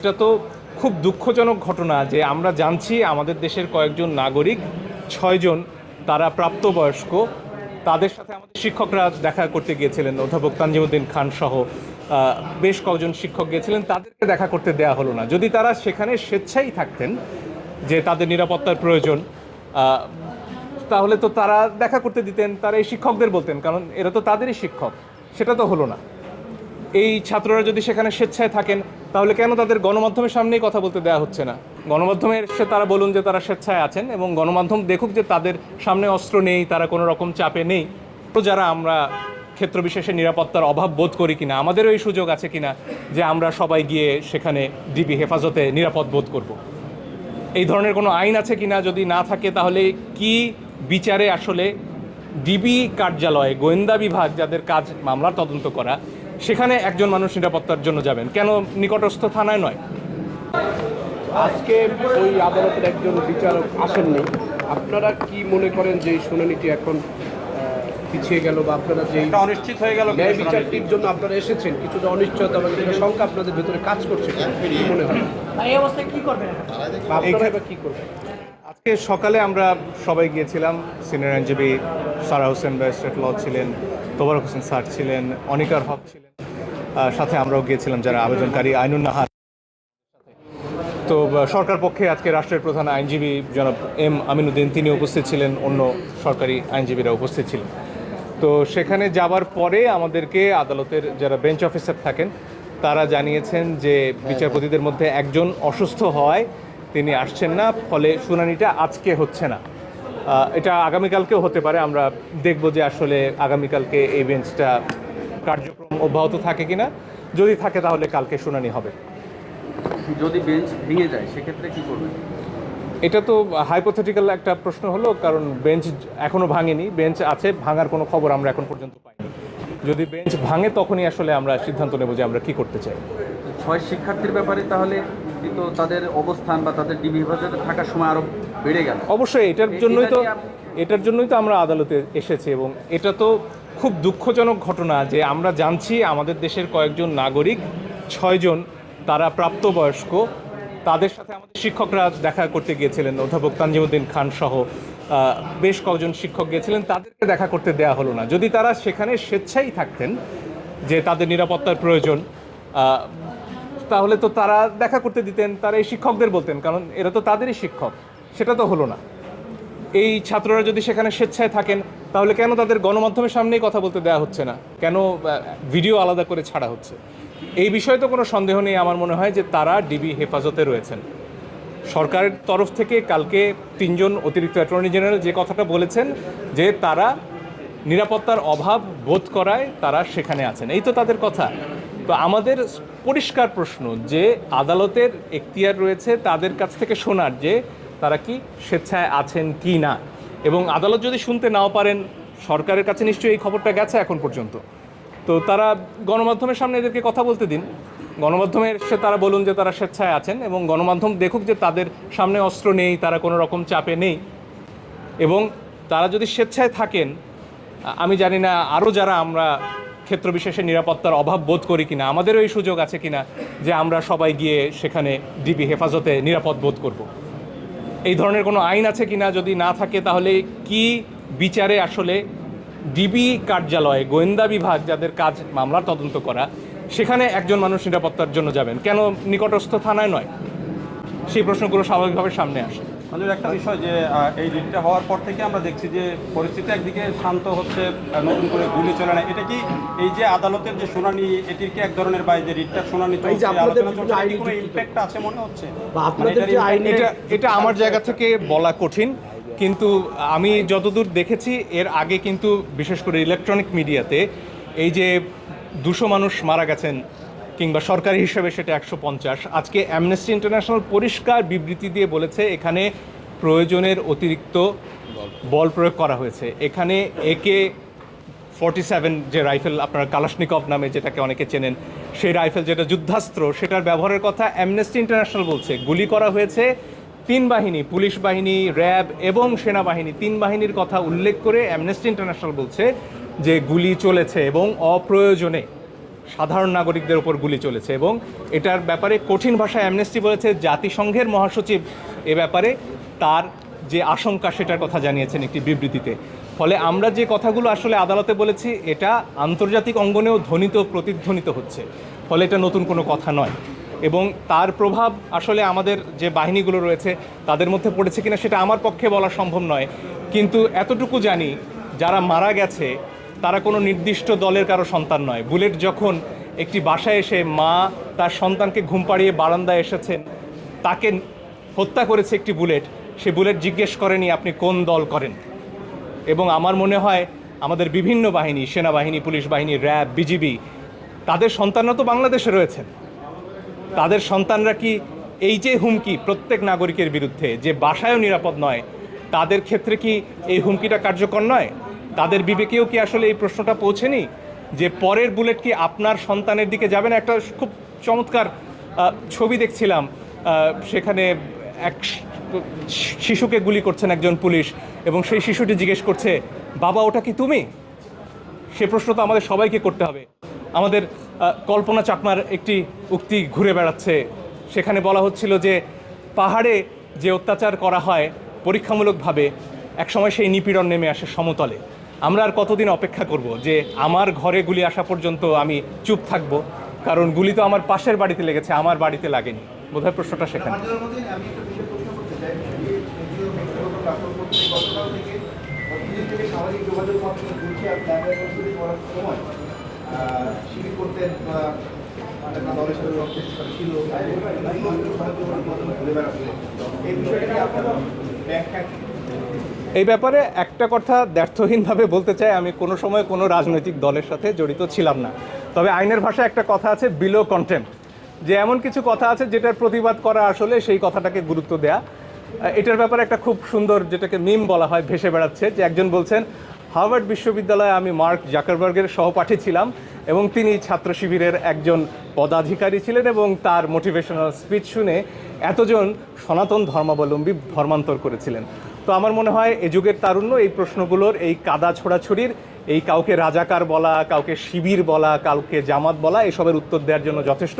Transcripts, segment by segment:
এটা তো খুব দুঃখজনক ঘটনা যে আমরা জানছি আমাদের দেশের কয়েকজন নাগরিক, ছয়জন তারা প্রাপ্তবয়স্ক। তাদের সাথে আমাদের শিক্ষকরা দেখা করতে গিয়েছিলেন, অধ্যাপক তানজিমুদ্দিন খান সহ বেশ কয়েকজন শিক্ষক গিয়েছিলেন। তাদেরকে দেখা করতে দেয়া হলো না। যদি তারা সেখানে স্বেচ্ছাই থাকতেন যে তাদের নিরাপত্তার প্রয়োজন তাহলে তো তারা দেখা করতে দিতেন, তারা এই শিক্ষকদের বলতেন, কারণ এরা তো তাদেরই শিক্ষক, সেটা তো হলো না। এই ছাত্ররা যদি সেখানে স্বেচ্ছায় থাকেন তাহলে কেন তাদের গণমাধ্যমের সামনেই কথা বলতে দেওয়া হচ্ছে না? গণমাধ্যমে এসে তারা বলুন যে তারা স্বেচ্ছায় আছেন এবং গণমাধ্যম দেখুক যে তাদের সামনে অস্ত্র নেই, তারা কোনো রকম চাপে নেই। তো যারা আমরা ক্ষেত্র বিশেষে নিরাপত্তার অভাব বোধ করি কিনা, আমাদেরও এই সুযোগ আছে কিনা যে আমরা সবাই গিয়ে সেখানে ডিবি হেফাজতে নিরাপদ বোধ করব। এই ধরনের কোনো আইন আছে কিনা যদি না থাকে, তাহলে কি বিচারে আসলে ডিবি কার্যালয়ে, গোয়েন্দা বিভাগ যাদের কাজ মামলার তদন্ত করা সেখানে একজন মানুষ নিরাপত্তার জন্য যাবেন। কেন নিকটস্থ থানায় নয়? আজকে ওই আদালতের একজন বিচারক আসেননি। আপনারা কি মনে করেন যে এই শুনানিটি এখন পিছিয়ে গেল বা আপনারা যে অনিশ্চিত হয়ে গেল ন্যায় বিচারটির জন্য আপনারা এসেছেন কিছুটা অনিশ্চয়তা বা কিছুটা শঙ্কা আপনাদের ভেতরে কাজ করছে কি মনে হয়? এই অবস্থায় কি করবেন? আপনারা এবার কি করবেন? আজকে সকালে আমরা সবাই গিয়েছিলাম। সিনিয়র আইনজীবী সারা হোসেন ব্যারিস্টার ল ছিলেন তোবারক হোসেন স্যার ছিলেন অনিকার হক ছিলেন। সাথে আমরাও গিয়েছিলাম যারা আবেদনকারী আইনুন নাহার। তো সরকার পক্ষে আজকে রাষ্ট্রের প্রধান আইনজীবী জনাব এম আমিনুদ্দিন, তিনি উপস্থিত ছিলেন, অন্য সরকারি আইনজীবীরা উপস্থিত ছিলেন। তো, সেখানে যাবার পরে আমাদেরকে আদালতের যারা বেঞ্চ অফিসার থাকেন, তারা জানিয়েছেন যে বিচারপতিদের মধ্যে একজন অসুস্থ হওয়ায় তিনি আসছেন না, ফলে শুনানিটা আজকে হচ্ছে না। এটা আগামীকালকেও হতে পারে, আমরা দেখব যে আসলে আগামীকালকে এই বেঞ্চটা অব্যাহত থাকে কিনা যদি থাকে তাহলে কালকে শুনানি হবে। যদি বেঞ্চ ভেঙে যায় সেক্ষেত্রে কি করবেন এটা তো হাইপোথেটিক্যাল একটা প্রশ্ন হলো কারণ বেঞ্চ এখনও ভাঙেনি। বেঞ্চ আছে ভাঙার কোনো খবর আমরা এখন পর্যন্ত পাইনি। যদি বেঞ্চ ভাঙে তখনই আসলে আমরা সিদ্ধান্ত নেব যে আমরা কি করতে চাই। ছয় শিক্ষার্থীর ব্যাপারে তাহলে কিন্তু তাদের অবস্থান বা তাদের ডিবি হেফাজতে থাকার সময় আরও বেড়ে গেল? অবশ্যই এটার জন্যই তো এটার জন্যই তো আমরা আদালতে এসেছি এবং এটা তো খুব দুঃখজনক ঘটনা যে আমরা জানছি আমাদের দেশের কয়েকজন নাগরিক, ছয়জন তারা প্রাপ্তবয়স্ক। তাদের সাথে আমাদের শিক্ষকরা দেখা করতে গিয়েছিলেন, অধ্যাপক তানজিমুদ্দিন খান সহ বেশ কয়েকজন শিক্ষক গিয়েছিলেন। তাদেরকে দেখা করতে দেয়া হলো না। যদি তারা সেখানে স্বেচ্ছাই থাকতেন যে তাদের নিরাপত্তার প্রয়োজন তাহলে তো তারা দেখা করতে দিতেন, তারা এই শিক্ষকদের বলতেন, কারণ এরা তো তাদেরই শিক্ষক, সেটা তো হলো না। এই ছাত্ররা যদি সেখানে স্বেচ্ছায় থাকেন তাহলে কেন তাদের গণমাধ্যমের সামনেই কথা বলতে দেওয়া হচ্ছে না? কেন ভিডিও আলাদা করে ছাড়া হচ্ছে? এই বিষয়ে তো কোনো সন্দেহ নেই আমার মনে হয় যে তারা ডিবি হেফাজতে রয়েছেন। সরকারের তরফ থেকে কালকে তিনজন অতিরিক্ত অ্যাটর্নি জেনারেল যে কথাটা বলেছেন যে তারা নিরাপত্তার অভাব বোধ করায় তারা সেখানে আছেন। এই তো তাদের কথা। তো আমাদের পরিষ্কার প্রশ্ন যে আদালতের এখতিয়ার রয়েছে তাদের কাছ থেকে শোনার যে তারা কি স্বেচ্ছায় আছেন কি না? এবং আদালত যদি শুনতে নাও পারেন, সরকারের কাছে নিশ্চয়ই এই খবরটা গেছে এখন পর্যন্ত। তো তারা গণমাধ্যমের সামনে এদেরকে কথা বলতে দিন। গণমাধ্যমের সে তারা বলুন যে তারা স্বেচ্ছায় আছেন এবং গণমাধ্যম দেখুক যে তাদের সামনে অস্ত্র নেই, তারা কোনো রকম চাপে নেই। এবং তারা যদি স্বেচ্ছায় থাকেন, আমি জানি না আরও যারা আমরা ক্ষেত্র বিশেষে নিরাপত্তার অভাব বোধ করি কিনা, আমাদেরও এই সুযোগ আছে কিনা যে আমরা সবাই গিয়ে সেখানে ডিবি হেফাজতে নিরাপদ বোধ করব। এই ধরনের কোনো আইন আছে কি না যদি না থাকে, তাহলে কি বিচারে আসলে ডিবি কার্যালয়ে গোয়েন্দা বিভাগ যাদের কাজ মামলার তদন্ত করা, সেখানে একজন মানুষ নিরাপত্তার জন্য যাবেন? কেন নিকটস্থ থানায় নয়? সেই প্রশ্নগুলো স্বাভাবিকভাবে সামনে আসে। আমাদের একটা বিষয় যে এই রিটটা হওয়ার পর থেকে আমরা দেখছি যে পরিস্থিতি একদিকে শান্ত হচ্ছে নতুন করে গুলি চলে না। এটা কি এই যে আদালতের যে শুনানি এটির কি এক ধরনের বা এই যে রিটটার শুনানি কোনো ইম্প্যাক্ট আছে মনে হচ্ছে? মানে এটা আমার জায়গা থেকে বলা কঠিন কিন্তু আমি যতদূর দেখেছি এর আগে কিন্তু বিশেষ করে ইলেকট্রনিক মিডিয়াতে এই যে দুশো মানুষ মারা গেছেন কিংবা সরকারি হিসেবে সেটা একশো পঞ্চাশ। আজকে অ্যামনেস্টি ইন্টারন্যাশনাল পরিষ্কার বিবৃতি দিয়ে বলেছে, এখানে প্রয়োজনের অতিরিক্ত বল প্রয়োগ করা হয়েছে। এখানে একে ফর্টি সেভেন যে রাইফেল, আপনার কালাশনিকভ নামে যেটাকে অনেকে চেনেন, সেই রাইফেল যেটা যুদ্ধাস্ত্র, সেটার ব্যবহারের কথা অ্যামনেস্টি ইন্টারন্যাশনাল বলছে। গুলি করা হয়েছে তিন বাহিনী, পুলিশ বাহিনী, র্যাব এবং সেনাবাহিনী। তিন বাহিনীর কথা উল্লেখ করে অ্যামনেস্টি ইন্টারন্যাশনাল বলছে যে গুলি চলেছে এবং অপ্রয়োজনে সাধারণ নাগরিকদের উপর গুলি চলেছে এবং এটার ব্যাপারে কঠিন ভাষায় অ্যামনেস্টি বলেছে জাতিসংঘের মহাসচিব। এ ব্যাপারে তার যে আশঙ্কা সেটার কথা জানিয়েছেন একটি বিবৃতিতে। ফলে আমরা যে কথাগুলো আসলে আদালতে বলেছি, এটা আন্তর্জাতিক অঙ্গনেও ধ্বনিত, প্রতিধ্বনিত হচ্ছে। ফলে এটা নতুন কোনো কথা নয়। এবং তার প্রভাব আসলে আমাদের যে বাহিনীগুলো রয়েছে, তাদের মধ্যে পড়েছে কিনা সেটা আমার পক্ষে বলা সম্ভব নয়। কিন্তু এতটুকু জানি, যারা মারা গেছে তারা কোনো নির্দিষ্ট দলের কারও সন্তান নয়। বুলেট যখন একটি বাসায় এসে মা তার সন্তানকে ঘুম পাড়িয়ে বারান্দায় এসেছেন, তাকে হত্যা করেছে একটি বুলেট। সে বুলেট জিজ্ঞেস করেনি, আপনি কোন দল করেন? এবং আমার মনে হয় আমাদের বিভিন্ন বাহিনী, সেনাবাহিনী, পুলিশ বাহিনী, র্যাব, বিজিবি, তাদের সন্তানরা তো বাংলাদেশে রয়েছেন। তাদের সন্তানরা কি এই যে হুমকি প্রত্যেক নাগরিকের বিরুদ্ধে, যে বাসায়ও নিরাপদ নয়, তাদের ক্ষেত্রে কি এই হুমকিটা কার্যকর নয়? তাদের বিবেকেও কি আসলে এই প্রশ্নটা পৌঁছেনি? যে পরের বুলেট কি আপনার সন্তানের দিকে যাবে? না, একটা খুব চমৎকার ছবি দেখছিলাম সেখানে এক শিশুকে গুলি করছেন একজন পুলিশ এবং সেই শিশুটি জিজ্ঞেস করছে, বাবা, ওটা কি তুমি? সে প্রশ্ন তো আমাদের সবাইকে করতে হবে। আমাদের কল্পনা চাকমার একটি উক্তি ঘুরে বেড়াচ্ছে। সেখানে বলা হচ্ছিল যে, পাহাড়ে যে অত্যাচার করা হয় পরীক্ষামূলকভাবে, একসময় সেই নিপীড়ন নেমে আসে সমতলে। আমরা আর কতদিন অপেক্ষা করব যে আমার ঘরে গুলি আসা পর্যন্ত আমি চুপ থাকব? কারণ গুলি তো আমার পাশের বাড়িতে লেগেছে, আমার বাড়িতে লাগেনি। বোধহয় প্রশ্নটা সেখানে। ব্যাখ্যা? এই ব্যাপারে একটা কথা ব্যর্থহীনভাবে বলতে চাই, আমি কোনো সময় কোনো রাজনৈতিক দলের সাথে জড়িত ছিলাম না। তবে আইনের ভাষায় একটা কথা আছে বিলো কন্টেম্প যে এমন কিছু কথা আছে যেটার প্রতিবাদ করা আসলে সেই কথাটাকে গুরুত্ব দেয়া। এটার ব্যাপারে একটা খুব সুন্দর যেটাকে মিম বলা হয়, ভেসে বেড়াচ্ছে। যে একজন বলছেন, হার্ভার্ড বিশ্ববিদ্যালয়ে আমি মার্ক জাকারবার্গের সহপাঠী ছিলাম এবং তিনি ছাত্র শিবিরের একজন পদাধিকারী ছিলেন এবং তার মোটিভেশনাল স্পিচ শুনে এতজন সনাতন ধর্মাবলম্বী ধর্মান্তর করেছিলেন। তো আমার মনে হয় এ যুগের তারুণ্য এই প্রশ্নগুলোর এই কাদা ছোড়াছড়ির এই কাউকে রাজাকার বলা কাউকে শিবির বলা কাউকে জামাত বলা এসবের উত্তর দেওয়ার জন্য যথেষ্ট।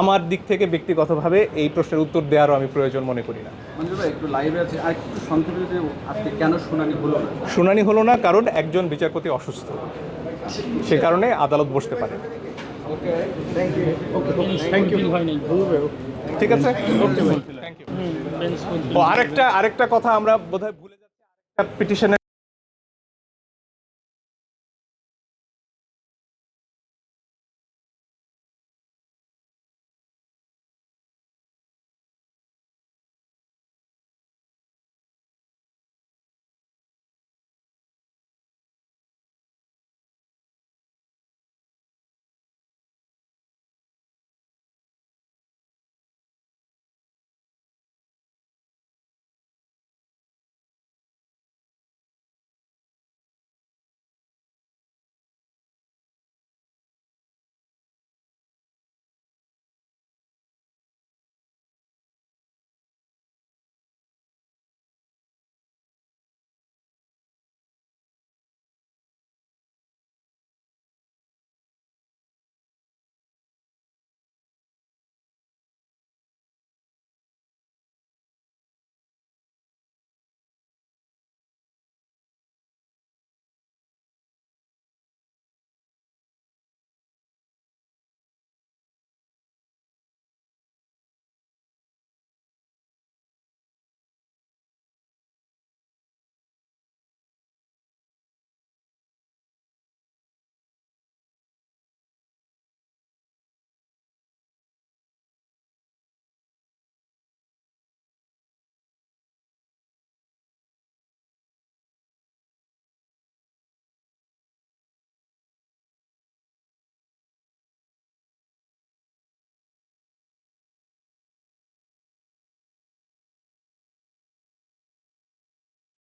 আমার দিক থেকে ব্যক্তিগতভাবে এই প্রশ্নের উত্তর দেওয়ারও আমি প্রয়োজন মনে করি না। মঞ্জুর ভাই একটু লাইভে আছে আর একটু সংক্ষেপে যদি আজকে কেন শুনানি হলো না? শুনানি হলো না কারণ একজন বিচারপতি অসুস্থ। সে কারণে আদালত বসতে পারে। ঠিক আছে? আরেকটা আরেকটা কথা আমরা বোধহয় ভুলে যাচ্ছি আরেকটা